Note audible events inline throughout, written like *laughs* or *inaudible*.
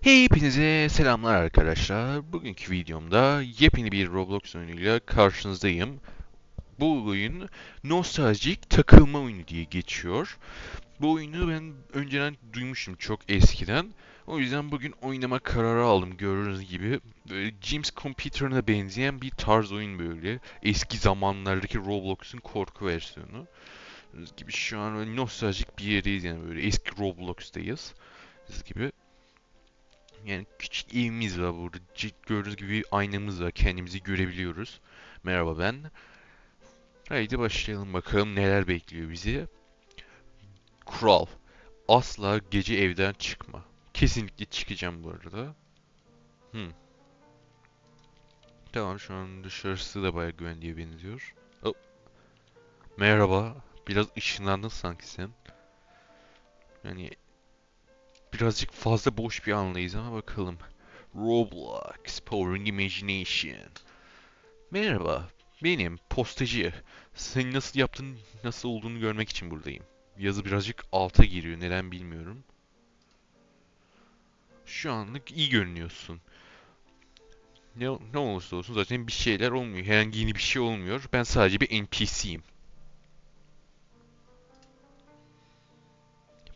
Hepinize selamlar arkadaşlar. Bugünkü videomda yepyeni bir Roblox oyunuyla karşınızdayım. Bu oyun nostaljik takılma oyunu diye geçiyor. Bu oyunu ben önceden duymuştum çok eskiden. O yüzden bugün oynama kararı aldım gördüğünüz gibi. James Computer'ına benzeyen bir tarz oyun böyle. Eski zamanlardaki Roblox'un korku versiyonu. Gördüğünüz gibi şu an nostaljik bir yerdeyiz yani böyle eski Roblox'tayız. Gördüğünüz gibi yani küçük evimiz var burada. Gördüğünüz gibi aynamız var. Kendimizi görebiliyoruz. Merhaba ben. Haydi başlayalım bakalım neler bekliyor bizi. Kural. Asla gece evden çıkma. Kesinlikle çıkacağım bu arada. Hmm. Tamam şu an dışarısı da bayağı güvenliğe benziyor. Oh. Merhaba. Biraz ışınlandın sanki sen. Yani birazcık fazla boş bir anlayız ama bakalım. Roblox, Powering Imagination. Merhaba, benim postacı. Senin nasıl yaptığın, nasıl olduğunu görmek için buradayım. Yazı birazcık alta giriyor, neden bilmiyorum. Şu anlık iyi görünüyorsun. Ne, ne olursa olsun zaten bir şeyler olmuyor. Herhangi yeni bir şey olmuyor. Ben sadece bir NPC'yim.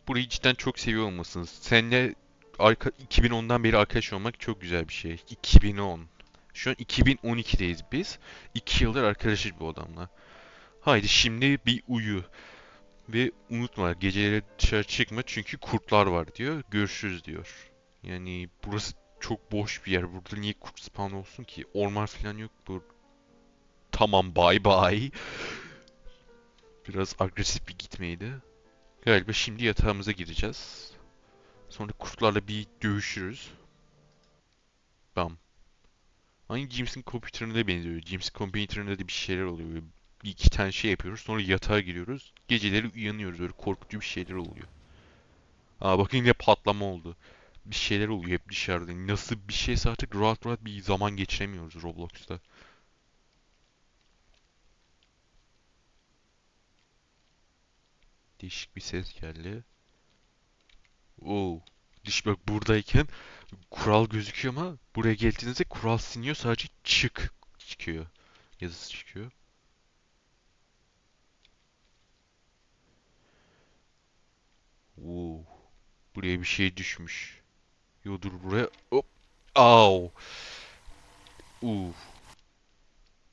Burayı cidden çok seviyor olmasınız. Seninle arka, 2010'dan beri arkadaş olmak çok güzel bir şey. 2010. Şu an 2012'deyiz biz. 2 yıldır arkadaşız bu adamla. Haydi şimdi bir uyu. Ve unutma geceleri dışarı çıkma çünkü kurtlar var diyor. Görüşürüz diyor. Yani burası çok boş bir yer. Burada niye kurt spawn olsun ki? Orman falan yok. Bu tamam bye bye. Biraz agresif bir gitmeydi. Galiba şimdi yatağımıza gireceğiz. Sonra kurtlarla bir dövüşürüz. Bam. Aynı James'in computer'ına benziyor. James'in computer'ında da bir şeyler oluyor. Böyle bir iki tane şey yapıyoruz. Sonra yatağa giriyoruz. Geceleri uyanıyoruz. Böyle korkutucu bir şeyler oluyor. Aa bakın yine patlama oldu. Bir şeyler oluyor hep dışarıda. Nasıl bir şeyse artık rahat rahat bir zaman geçiremiyoruz Roblox'ta. Değişik bir ses geldi. Oo. Dış bak buradayken kural gözüküyor ama buraya geldiğinizde kural siniyor sadece çık çıkıyor. Yazısı çıkıyor. Oo. Buraya bir şey düşmüş. Yo dur buraya. Hop. Au. Uf.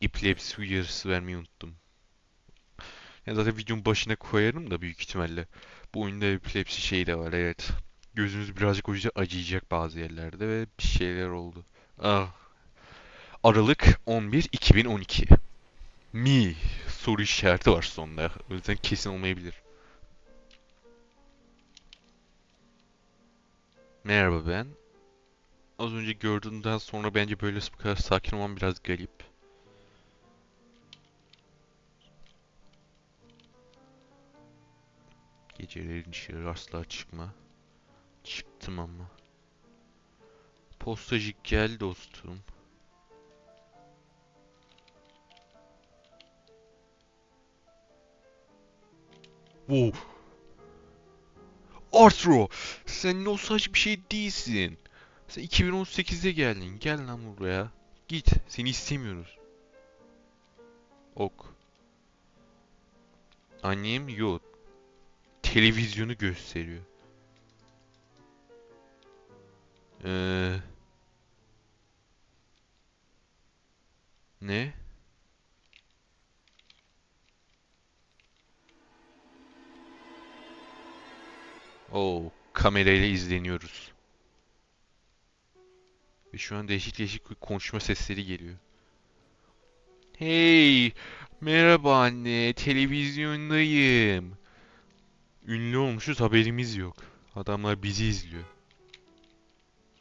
Epilepsi uyarısı vermeyi unuttum. Ya zaten videonun başına koyarım da büyük ihtimalle. Bu oyunda epilepsi şeyi de var evet. Gözünüz birazcık o yüzden acıyacak bazı yerlerde ve bir şeyler oldu. Ah. Aralık 11 2012. Mi soru işareti var sonunda. O yüzden kesin olmayabilir. Merhaba ben. Az önce gördüğümden sonra bence böyle bu kadar sakin olmam biraz garip. Geceleri dışarı asla çıkma. Çıktım ama. Postacı gel dostum. Wow. Arthur, sen nostalji bir şey değilsin. Sen 2018'de geldin. Gel lan buraya. Git. Seni istemiyoruz. Ok. Annem yok. Televizyonu gösteriyor. Ee, ne? Oo, kamerayla izleniyoruz. Ve şu an değişik değişik konuşma sesleri geliyor. Hey, merhaba anne, televizyondayım. Ünlü olmuşuz, haberimiz yok. Adamlar bizi izliyor.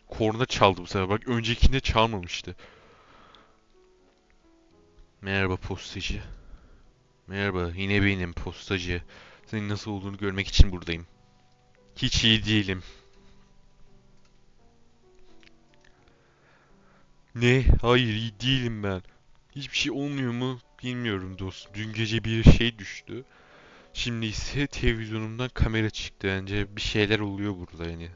Korna çaldı bu sefer. Bak öncekinde çalmamıştı. Merhaba postacı. Merhaba, yine benim postacı. Senin nasıl olduğunu görmek için buradayım. Hiç iyi değilim. Ne? Hayır iyi değilim ben. Hiçbir şey olmuyor mu bilmiyorum dostum. Dün gece bir şey düştü. Şimdi ise televizyonumdan kamera çıktı. Bence bir şeyler oluyor burada yani.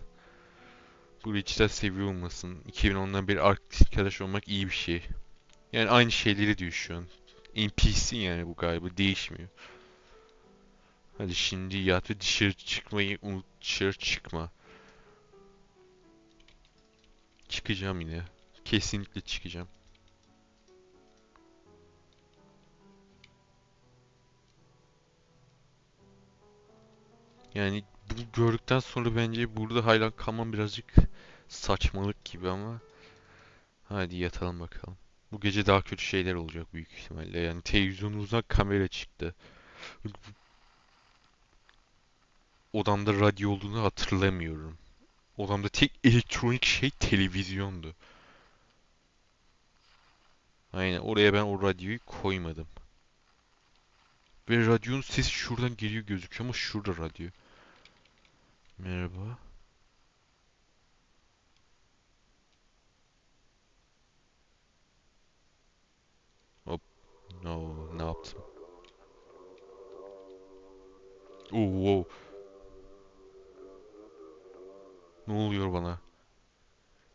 Bu Rich'ten seviyor olmasın. 2010'dan beri arkadaş olmak iyi bir şey. Yani aynı şeyleri diyor şu an. NPC yani bu galiba değişmiyor. Hadi şimdi yat ve dışarı çıkmayı unut. Dışarı çıkma. Çıkacağım yine. Kesinlikle çıkacağım. Yani bunu gördükten sonra bence burada hala kalmam birazcık saçmalık gibi ama hadi yatalım bakalım. Bu gece daha kötü şeyler olacak büyük ihtimalle. Yani televizyonumuzdan kamera çıktı. Odamda radyo olduğunu hatırlamıyorum. Odamda tek elektronik şey televizyondu. Aynen oraya ben o radyoyu koymadım. Ve radyonun sesi şuradan geliyor gözüküyor ama şurada radyo. Merhaba. Hop. No, ne yaptım? Oo, wow. Ne oluyor bana?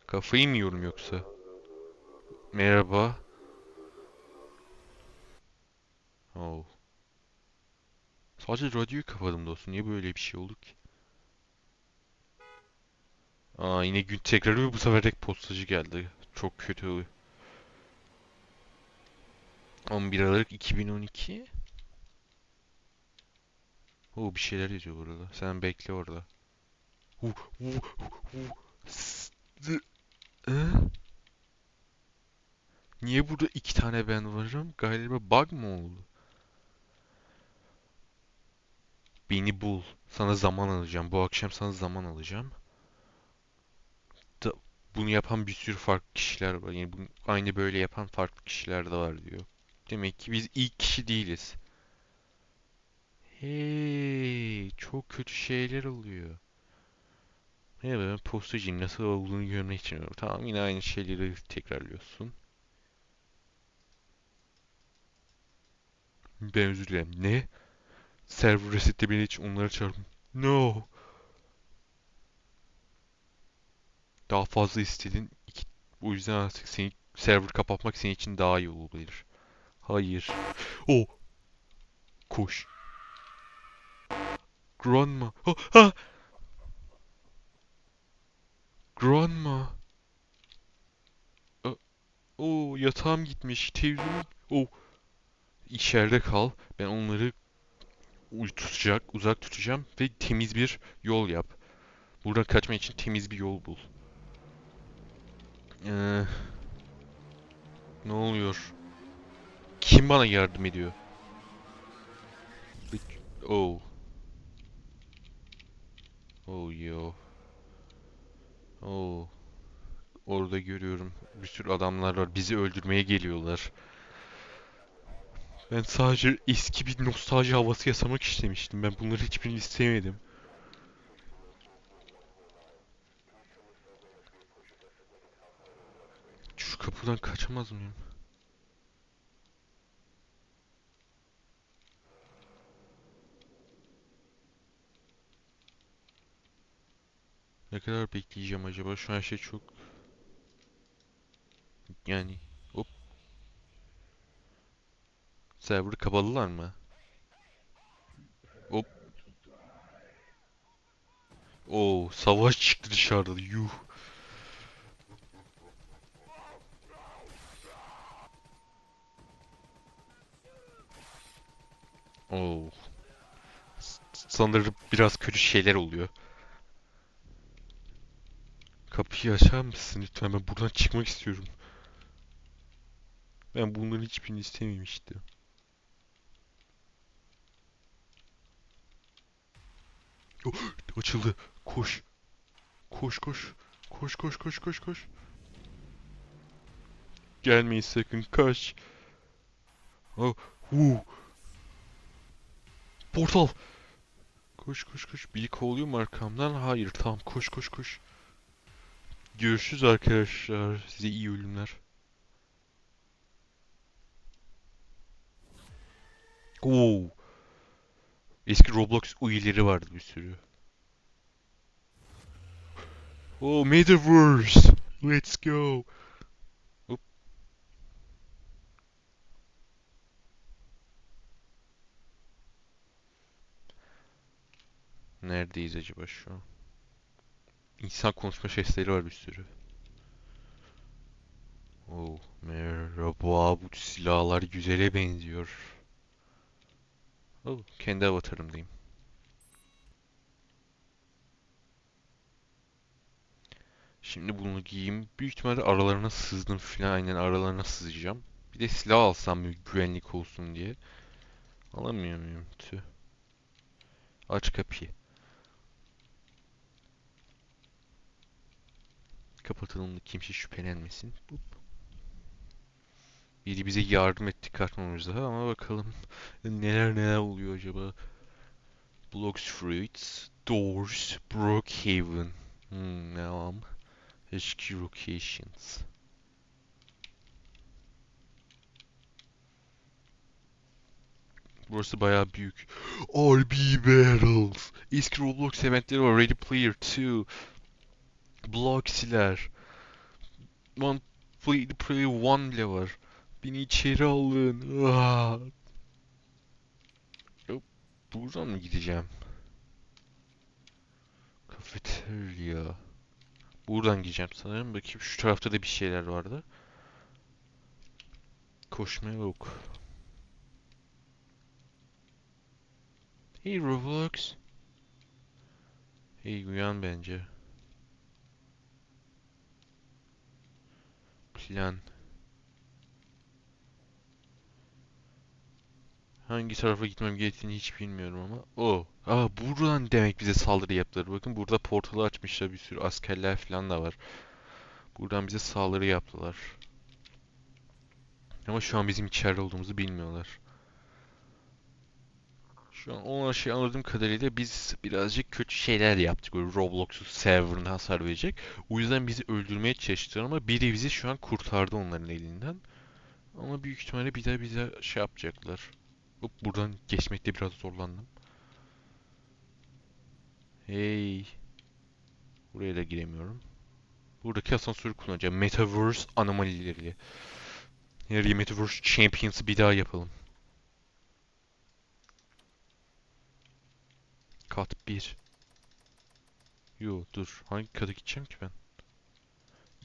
Kafayı mı yiyorum yoksa? Merhaba. Oh. Sadece radyoyu kapadım dostum. Niye böyle bir şey oldu ki? Aa yine gün tekrarı bu sefer tek postacı geldi. Çok kötü. 11 Aralık 2012. Oo bir şeyler yazıyor burada. Sen bekle orada. Hı? Niye burada iki tane ben varım? Galiba bug mı oldu? Beni bul. Sana zaman alacağım. Bu akşam sana zaman alacağım. Bunu yapan bir sürü farklı kişiler var. Yani bunu, aynı böyle yapan farklı kişiler de var diyor. Demek ki biz ilk kişi değiliz. Hey, çok kötü şeyler oluyor. Merhaba ben postacıyım. Nasıl olduğunu görmek için. Tamam yine aynı şeyleri tekrarlıyorsun. Ben özür dilerim. Ne? Server resetlemeni için onları çağırdım. No. Daha fazla istedin. O yüzden artık seni server kapatmak senin için daha iyi olabilir. Hayır. Oh. Koş. Grandma. Oh, ha. Grandma. Ö- Oo yatağım gitmiş. Televizyonum. Oh. İçeride kal. Ben onları tutacak, uzak tutacağım ve temiz bir yol yap. Buradan kaçmak için temiz bir yol bul. Ee, ne oluyor? Kim bana yardım ediyor? Oh. Oh yo. Oh. Orada görüyorum. Bir sürü adamlar var. Bizi öldürmeye geliyorlar. Ben sadece eski bir nostalji havası yaşamak istemiştim. Ben bunları hiçbirini istemedim. Şu kapıdan kaçamaz mıyım? Ne kadar bekleyeceğim acaba? Şu an şey çok... Yani... Hop. Server'ı kapalılar mı? Hop. Oo, savaş çıktı dışarıda. Yuh. Oo. Sanırım biraz kötü şeyler oluyor. Kapıyı açar mısın lütfen? Ben buradan çıkmak istiyorum. Ben bunların hiçbirini istememiştim. Oh, açıldı. Koş. Koş koş. Koş koş koş koş koş. Gelmeyin sakın kaç. Oh, huu. Portal. Koş koş koş. Biri kovalıyor mu arkamdan? Hayır tamam koş koş koş. Görüşürüz arkadaşlar. Size iyi ölümler. Oo. Eski Roblox üyeleri vardı bir sürü. Oh, Metaverse! Let's go! Neredeyiz acaba şu an? İnsan konuşma sesleri var bir sürü. Oh, merhaba. Bu silahlar güzele benziyor. Oh, kendi avatarımdayım. Şimdi bunu giyeyim. Büyük ihtimalle aralarına sızdım filan. Aynen aralarına sızacağım. Bir de silah alsam güvenlik olsun diye. Alamıyor muyum? Tüh. Aç kapıyı. Kapatalım da kimse şüphelenmesin. Biri bize yardım etti kaçmamızda ama bakalım neler neler oluyor acaba. Blocks Fruits, Doors, Brookhaven. Hmm, tamam. HQ Locations. Burası bayağı büyük. RB Battles. Eski Roblox eventleri var. Ready Player 2. Bloxiler. One Play Player 1 bile var. Beni içeri alın. Ah. Yok, Buradan mı gideceğim? Kafeterya. Buradan gideceğim sanırım. Bakayım şu tarafta da bir şeyler vardı. Koşma yok. Hey Roblox. Hey uyan bence. Plan. Hangi tarafa gitmem gerektiğini hiç bilmiyorum ama. O. Aa buradan demek bize saldırı yaptılar. Bakın burada portalı açmışlar bir sürü askerler falan da var. Buradan bize saldırı yaptılar. Ama şu an bizim içeride olduğumuzu bilmiyorlar. Şu an onlar şey anladığım kadarıyla biz birazcık kötü şeyler yaptık. Böyle Roblox'u serverına hasar verecek. O yüzden bizi öldürmeye çalıştılar ama biri bizi şu an kurtardı onların elinden. Ama büyük ihtimalle bir daha bize şey yapacaklar. Buradan geçmekte biraz zorlandım. Hey. Buraya da giremiyorum. Buradaki asansörü kullanacağım. Metaverse anomalileriyle. Nereye Metaverse Champions'ı bir daha yapalım. Kat 1. Yo dur. Hangi kata gideceğim ki ben?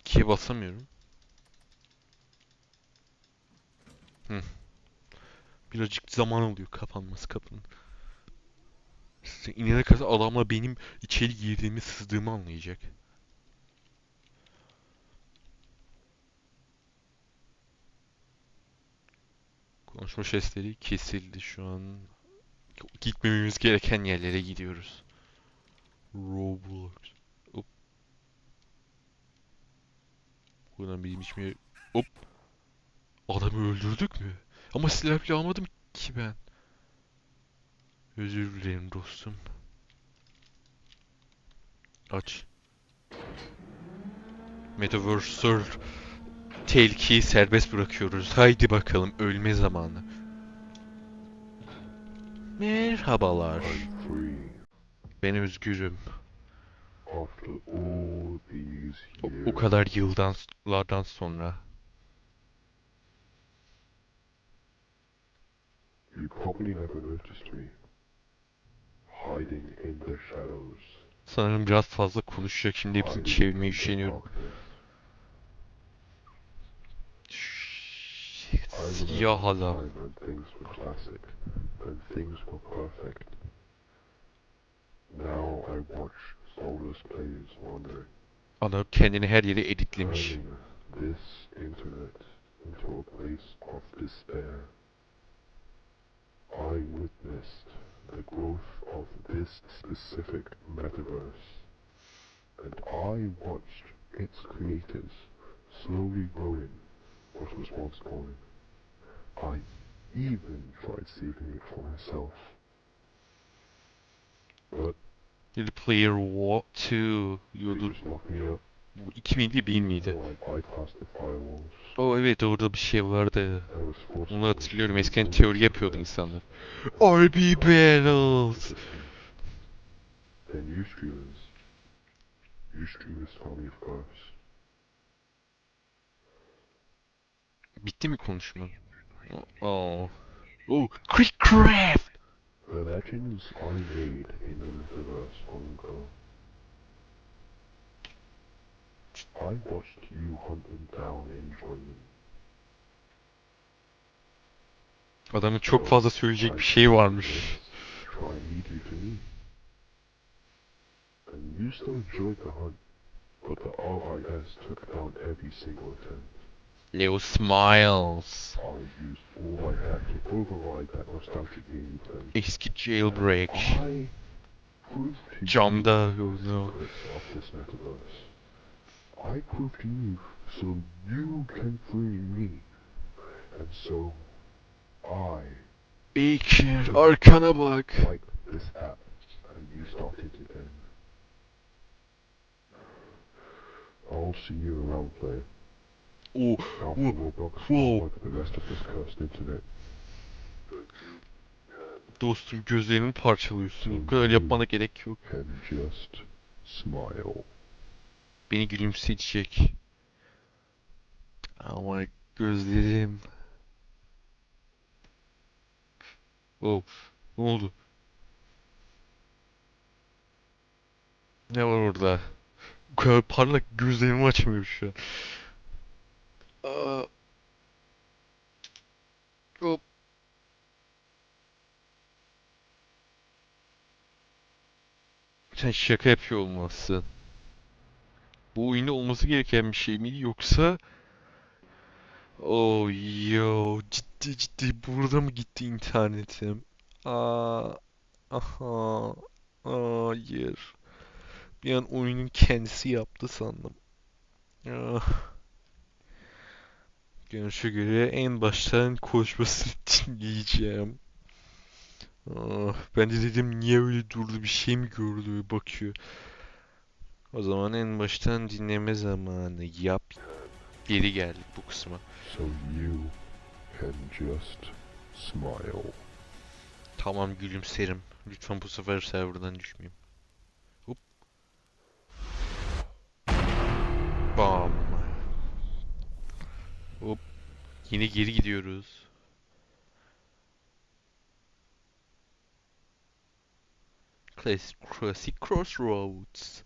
2'ye basamıyorum. Hı. Birazcık zaman alıyor kapanması kapının. Size inene kadar adamla benim içeri girdiğimi sızdığımı anlayacak. Konuşma sesleri kesildi şu an. Gitmememiz gereken yerlere gidiyoruz. Roblox. Hop. Buradan bizim içmeye... Hop. Adamı öldürdük mü? Ama silah bile almadım ki ben. Özür dilerim dostum. Aç. Metaverse tehlikeyi serbest bırakıyoruz. Haydi bakalım ölme zamanı. Merhabalar. Ben özgürüm. O, kadar yıllardan sonra. You probably never noticed me hiding in the shadows. Sanırım biraz fazla konuşacak. Şimdi hepsini çevirmeye üşeniyorum. Time when things were classic, when things were perfect. Now I watch soulless players wandering, Adam kendini her yere editlemiş. this internet into a place of despair. I witnessed the growth of this specific metaverse, and I watched its creators slowly growing what was once gone. I even tried saving it for myself. But The Player What 2 they diyordu. just locked me up, Bu 2000'li değil so miydi? I bypassed the firewalls. O evet orada bir şey vardı. I was forced Onu to hatırlıyorum. Eskiden teori yapıyordu insanlar. RB Battles. Then you streamers used to this family first. Bitti mi konuşma? Oh. Oh, Creekcraft! The legends I made in the long ago. I watched you hunt them down and join them. Adamın çok fazla söyleyecek bir şey varmış. Try and lead you to me. And you still enjoyed the hunt, but the RIS took down every single attempt. Leo smiles. I used all I had to override that nostalgic gameplay. Eski jailbreak. I proved to you Camda the yolunu. secrets of this metaverse. I proved to you so you can free me. And so I Baker arkana bak. wiped this app and you started it then. I'll see you around player. Oh, Now Whoa, Roblox, whoa. like the rest of this cursed internet. dostum gözlerini parçalıyorsun. Bu kadar yapmana gerek yok. Can just smile. Beni gülümsetecek. Ama gözlerim. Oh, ne oldu? Ne var orada? Bu kadar parlak gözlerimi açmıyor şu an. Aa. Hop. Sen şaka yapıyor olmalısın. Bu oyunda olması gereken bir şey mi yoksa Oh yo ciddi ciddi burada mı gitti internetim? Aa, aha, hayır. Bir an oyunun kendisi yaptı sandım. Ah. Görünüşe göre en baştan konuşmasını dinleyeceğim. *laughs* Ah, ben de dedim niye öyle durdu bir şey mi gördü bakıyor. O zaman en baştan dinleme zamanı yap. Geri geldik bu kısma. So you can just smile. Tamam gülümserim. Lütfen bu sefer serverdan düşmeyeyim. Hop. Bam. Hop. Yine geri gidiyoruz. Classic, Crossroads.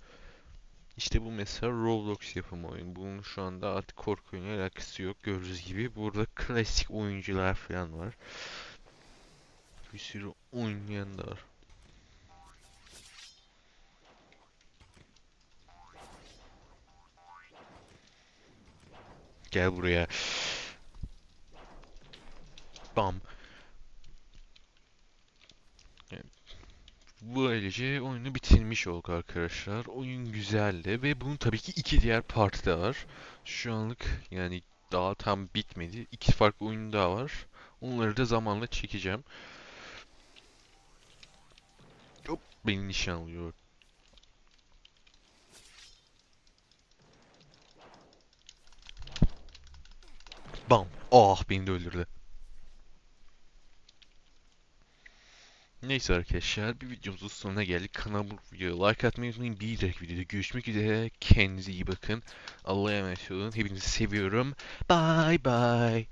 İşte bu mesela Roblox yapımı oyun. Bunun şu anda artık korku oyunuyla alakası yok. Gördüğünüz gibi burada klasik oyuncular falan var. Bir sürü oynayan da var. Gel buraya. Bam. Böylece oyunu bitirmiş olduk arkadaşlar. Oyun güzeldi ve bunun tabii ki iki diğer parti de var. Şu anlık yani daha tam bitmedi. İki farklı oyun daha var. Onları da zamanla çekeceğim. Hop beni nişanlıyor. Bam. Ah beni de öldürdü. Neyse arkadaşlar bir videomuzun sonuna geldik. Kanalıma videoya like atmayı unutmayın. Bir dahaki videoda görüşmek üzere. Kendinize iyi bakın. Allah'a emanet olun. Hepinizi seviyorum. Bye bye.